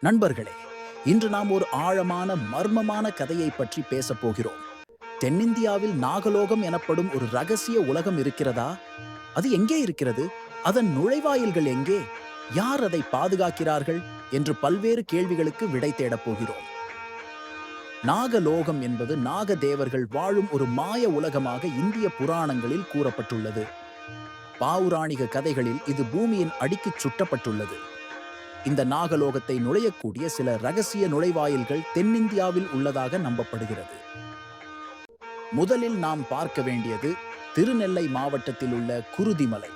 நண்பர்களே இன்று நாம் ஒரு ஆழமான மர்மமான கதையை பற்றி பேசப் போகிறோம். தென்னிந்தியாவில் நாகலோகம் எனப்படும் ஒரு ரகசிய உலகம் இருக்கிறதா? அது எங்கே இருக்கிறது? அதன் நுழைவாயில்கள் எங்கே? யார் அதை பாதுகாக்கிறார்கள்? என்று பல்வேறு கேள்விகளுக்கு விடை தேடப் போகிறோம். நாகலோகம் என்பது நாகதேவர்கள் வாழும் ஒரு மாய உலகமாக இந்திய புராணங்களில் கூறப்பட்டுள்ளது. பாவுராணிக கதைகளில் இது பூமியின் அடிக்குச் சுட்டப்பட்டுள்ளது. இந்த நாகலோகத்தை நுழையக்கூடிய சில ரகசிய நுழைவாயில்கள் தென்னிந்தியாவில் உள்ளதாக நம்பப்படுகிறது. முதலில் நாம் பார்க்க வேண்டியது திருநெல்லை மாவட்டத்தில் உள்ள குருதிமலை.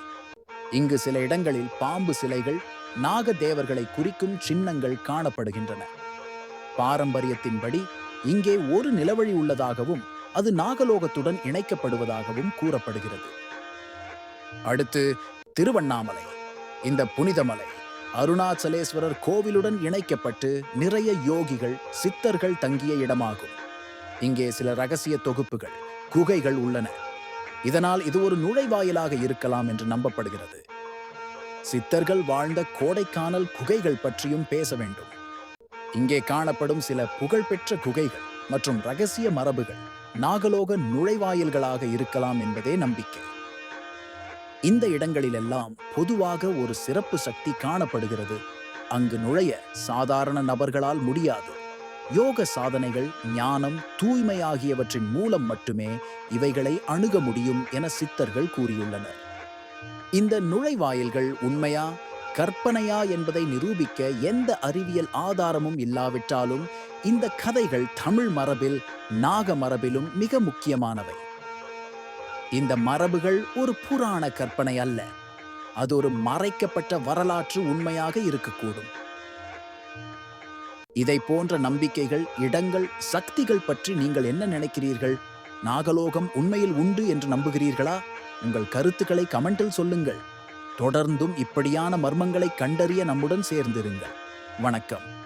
இங்கு சில இடங்களில் பாம்பு சிலைகள் நாகதேவர்களை குறிக்கும் சின்னங்கள் காணப்படுகின்றன. பாரம்பரியத்தின்படி இங்கே ஒரு நிலவழி உள்ளதாகவும் அது நாகலோகத்துடன் இணைக்கப்படுவதாகவும் கூறப்படுகிறது. அடுத்து திருவண்ணாமலை இந்த புனித மலை. அருணாச்சலேஸ்வரர் கோவிலுடன் இணைக்கப்பட்டு நிறைய யோகிகள் சித்தர்கள் தங்கிய இடமாகும். இங்கே சில ரகசிய தொகுப்புகள் குகைகள் உள்ளன. இதனால் இது ஒரு நுழைவாயிலாக இருக்கலாம் என்று நம்பப்படுகிறது. சித்தர்கள் வாழ்ந்த கோடைக்கானல் குகைகள் பற்றியும் பேச வேண்டும். இங்கே காணப்படும் சில புகழ்பெற்ற குகைகள் மற்றும் ரகசிய மரபுகள் நாகலோக நுழைவாயில்களாக இருக்கலாம் என்பதே நம்பிக்கை. இந்த இடங்களிலெல்லாம் பொதுவாக ஒரு சிறப்பு சக்தி காணப்படுகிறது. அங்கு நுழைய சாதாரண நபர்களால் முடியாது. யோக சாதனைகள் ஞானம் தூய்மை ஆகியவற்றின் மூலம் மட்டுமே இவைகளை அணுக முடியும் என சித்தர்கள் கூறியுள்ளனர். இந்த நுழைவாயில்கள் உண்மையா கற்பனையா என்பதை நிரூபிக்க எந்த அறிவியல் ஆதாரமும் இல்லாவிட்டாலும் இந்த கதைகள் தமிழ் மரபில் நாக மரபிலும் மிக முக்கியமானவை. இந்த மரபுகள் ஒரு புராண கற்பனை அல்ல. அது ஒரு மறைக்கப்பட்ட வரலாற்று உண்மையாக இருக்கக்கூடும். இதை போன்ற நம்பிக்கைகள் இடங்கள் சக்திகள் பற்றி நீங்கள் என்ன நினைக்கிறீர்கள்? நாகலோகம் உண்மையில் உண்டு என்று நம்புகிறீர்களா? உங்கள் கருத்துக்களை கமெண்டில் சொல்லுங்கள். தொடர்ந்தும் இப்படியான மர்மங்களை கண்டறிய நம்முடன் சேர்ந்திருங்கள். வணக்கம்.